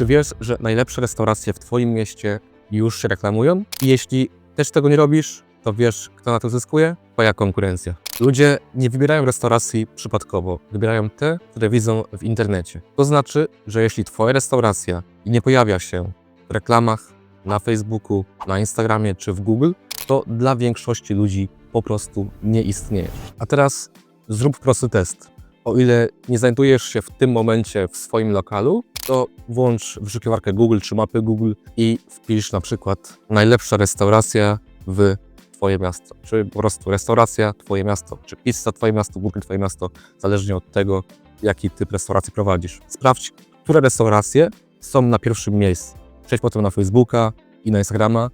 Czy wiesz, że najlepsze restauracje w Twoim mieście już się reklamują? I jeśli też tego nie robisz, to wiesz, kto na to zyskuje? Twoja konkurencja. Ludzie nie wybierają restauracji przypadkowo, wybierają te, które widzą w internecie. To znaczy, że jeśli Twoja restauracja nie pojawia się w reklamach na Facebooku, na Instagramie czy w Google, to dla większości ludzi po prostu nie istnieje. A teraz zrób prosty test. O ile nie znajdujesz się w tym momencie w swoim lokalu, to włącz wyszukiwarkę Google czy mapy Google i wpisz na przykład najlepsza restauracja w Twoje miasto. Czy po prostu restauracja Twoje miasto, czy pizza Twoje miasto, Google Twoje miasto, zależnie od tego, jaki typ restauracji prowadzisz. Sprawdź, które restauracje są na pierwszym miejscu. Przejdź potem na Facebooka i na Instagrama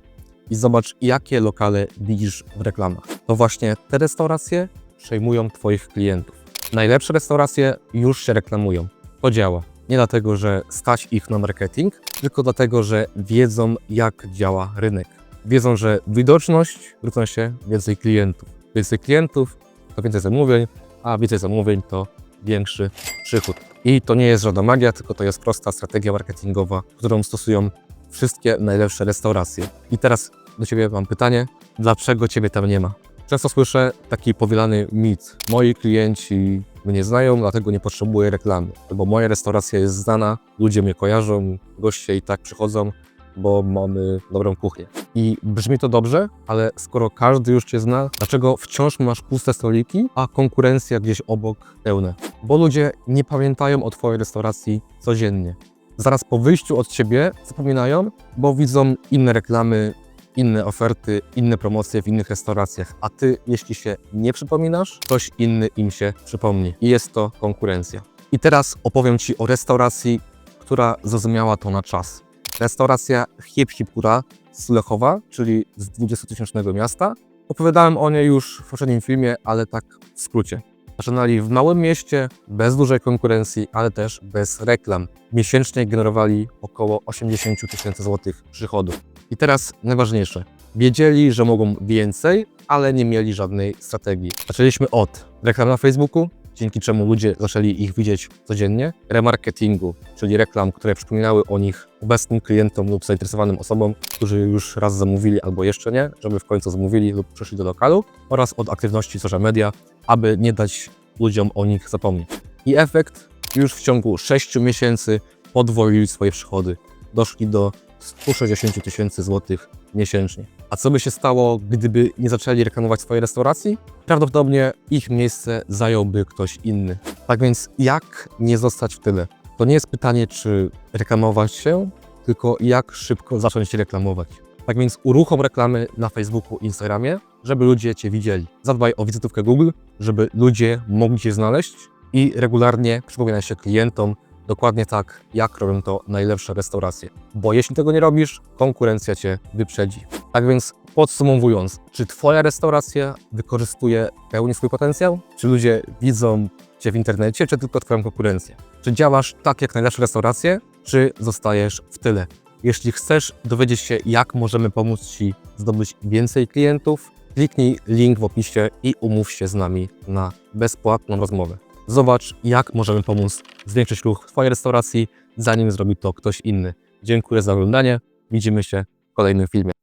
i zobacz, jakie lokale widzisz w reklamach. To właśnie te restauracje przejmują Twoich klientów. Najlepsze restauracje już się reklamują. To działa. Nie dlatego, że stać ich na marketing, tylko dlatego, że wiedzą, jak działa rynek. Wiedzą, że widoczność się więcej klientów. Więcej klientów to więcej zamówień, a więcej zamówień to większy przychód. I to nie jest żadna magia, tylko to jest prosta strategia marketingowa, którą stosują wszystkie najlepsze restauracje. I teraz do Ciebie mam pytanie, dlaczego Ciebie tam nie ma? Często słyszę taki powielany mit. Moi klienci mnie znają, dlatego nie potrzebuję reklamy. Albo moja restauracja jest znana, ludzie mnie kojarzą, goście i tak przychodzą, bo mamy dobrą kuchnię. I brzmi to dobrze, ale skoro każdy już Cię zna, dlaczego wciąż masz puste stoliki, a konkurencja gdzieś obok pełne? Bo ludzie nie pamiętają o Twojej restauracji codziennie. Zaraz po wyjściu od Ciebie zapominają, bo widzą inne reklamy, inne oferty, inne promocje w innych restauracjach, a ty, jeśli się nie przypominasz, ktoś inny im się przypomni. I jest to konkurencja. I teraz opowiem Ci o restauracji, która zrozumiała to na czas. Restauracja Hip Hipura z Lechowa, czyli z 20-tysięcznego miasta. Opowiadałem o niej już w poprzednim filmie, ale tak w skrócie. Zaczynali w małym mieście, bez dużej konkurencji, ale też bez reklam. Miesięcznie generowali około 80 tysięcy złotych przychodów. I teraz najważniejsze. Wiedzieli, że mogą więcej, ale nie mieli żadnej strategii. Zaczęliśmy od reklam na Facebooku, dzięki czemu ludzie zaczęli ich widzieć codziennie, remarketingu, czyli reklam, które przypominały o nich obecnym klientom lub zainteresowanym osobom, którzy już raz zamówili albo jeszcze nie, żeby w końcu zamówili lub przyszli do lokalu, oraz od aktywności social media, aby nie dać ludziom o nich zapomnieć. I efekt już w ciągu 6 miesięcy podwoili swoje przychody. Doszli do 160 tysięcy złotych miesięcznie. A co by się stało, gdyby nie zaczęli reklamować swojej restauracji? Prawdopodobnie ich miejsce zająłby ktoś inny. Tak więc jak nie zostać w tyle? To nie jest pytanie, czy reklamować się, tylko jak szybko zacząć się reklamować. Tak więc uruchom reklamy na Facebooku Instagramie, żeby ludzie Cię widzieli. Zadbaj o wizytówkę Google, żeby ludzie mogli Cię znaleźć i regularnie przypominaj się klientom, dokładnie tak, jak robią to najlepsze restauracje. Bo jeśli tego nie robisz, konkurencja Cię wyprzedzi. Tak więc podsumowując, czy Twoja restauracja wykorzystuje pełni swój potencjał? Czy ludzie widzą Cię w internecie, czy tylko Twoją konkurencję? Czy działasz tak jak najlepsze restauracje, czy zostajesz w tyle? Jeśli chcesz dowiedzieć się, jak możemy pomóc Ci zdobyć więcej klientów, kliknij link w opisie i umów się z nami na bezpłatną rozmowę. Zobacz, jak możemy pomóc zwiększyć ruch Twojej restauracji, zanim zrobi to ktoś inny. Dziękuję za oglądanie. Widzimy się w kolejnym filmie.